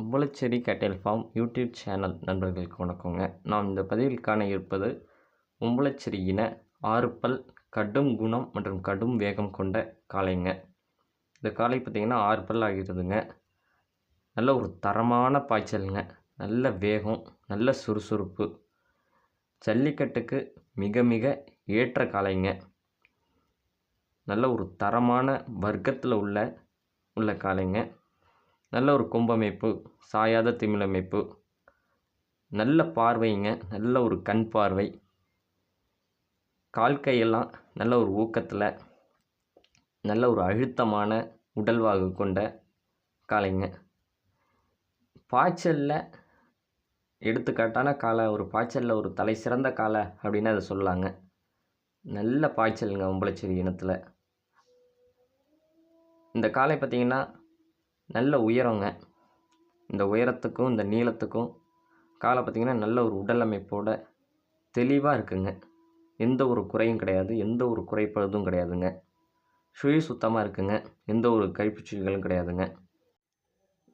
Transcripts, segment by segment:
உம்பளச்சேரி கேட்டல் form YouTube channel நண்பர்களுக்கு வணக்கங்க. நாம் இந்த பதிவில் காண இருப்பது உம்பளச்சேரி இன கடும் குணம் மற்றும் கடும் வேகம் கொண்ட காளைங்க. இந்த காளை பார்த்திங்கன்னா ஆறு பல் ஆகிறதுங்க நல்ல ஒரு தரமான பாய்ச்சலுங்க. நல்ல வேகம் நல்ல சுறுசுறுப்பு. ஜல்லிக்கட்டுக்கு மிக மிக ஏற்ற காளைங்க. நல்ல ஒரு தரமான வர்க்கத்தில் உள்ள உள்ள காளைங்க. நல்ல ஒரு கொம்பமைப்பு சாயாத திமிழமைப்பு நல்ல பார்வைங்க நல்ல ஒரு கண் பார்வை கால் கையெல்லாம் நல்ல ஒரு ஊக்கத்தில் நல்ல ஒரு அழுத்தமான உடல்வாகு கொண்ட காளைங்க. பாய்ச்சலில் எடுத்துக்காட்டான காலை ஒரு பாய்ச்சலில் ஒரு தலை சிறந்த காலை அப்படின்னு அதை சொல்லலாங்க நல்ல பாய்ச்சலுங்க உம்பளச்சேரி இனத்தில். இந்த காளை பார்த்திங்கன்னா நல்ல உயரங்க. இந்த உயரத்துக்கும் இந்த நீளத்துக்கும் காலை பார்த்திங்கன்னா நல்ல ஒரு உடல் அமைப்போட தெளிவாக இருக்குங்க. எந்த ஒரு குறையும் கிடையாது. எந்த ஒரு குறைப்பதும் கிடையாதுங்க. சுழி சுத்தமாக இருக்குங்க. எந்த ஒரு கைப்பூச்சிகளும் கிடையாதுங்க.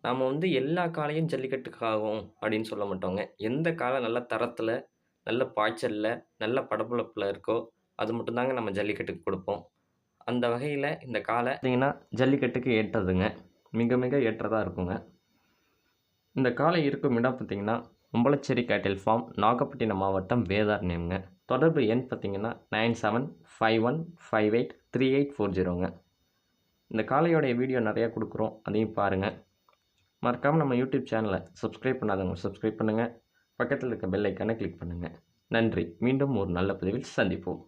நாம் வந்து எல்லா காளையும் ஜல்லிக்கட்டுக்காகும் அப்படின்னு சொல்ல மாட்டோங்க. எந்த காளை நல்ல தரத்தில் நல்ல பாய்ச்சலில் நல்ல படப்புழப்பில் இருக்கோ அது மட்டும்தாங்க நம்ம ஜல்லிக்கட்டுக்கு கொடுப்போம். அந்த வகையில் இந்த காளை பார்த்திங்கன்னா ஜல்லிக்கட்டுக்கு ஏற்றதுங்க. மிக மிக ஏற்றதாக இருக்குங்க. இந்த காளை இருக்கும் இடம் பார்த்திங்கன்னா உம்பளச்சேரி கேட்டில் ஃபார்ம் நாகப்பட்டினம் மாவட்டம் வேதார் நேம்ங்க. தொடர்பு எண் பார்த்திங்கன்னா nine seven five one five eight three eight four ஜீரோங்க. இந்த காளையோடைய வீடியோ நிறையா கொடுக்குறோம் அதையும் பாருங்கள் மறக்காமல் நம்ம யூடியூப் சேனலை சப்ஸ்கிரைப் பண்ணாதவங்க சப்ஸ்கிரைப் பண்ணுங்கள் பக்கத்தில் இருக்க பெல் ஐக்கானை கிளிக் பண்ணுங்கள் நன்றி. மீண்டும் ஒரு நல்ல பதிவில் சந்திப்போம்.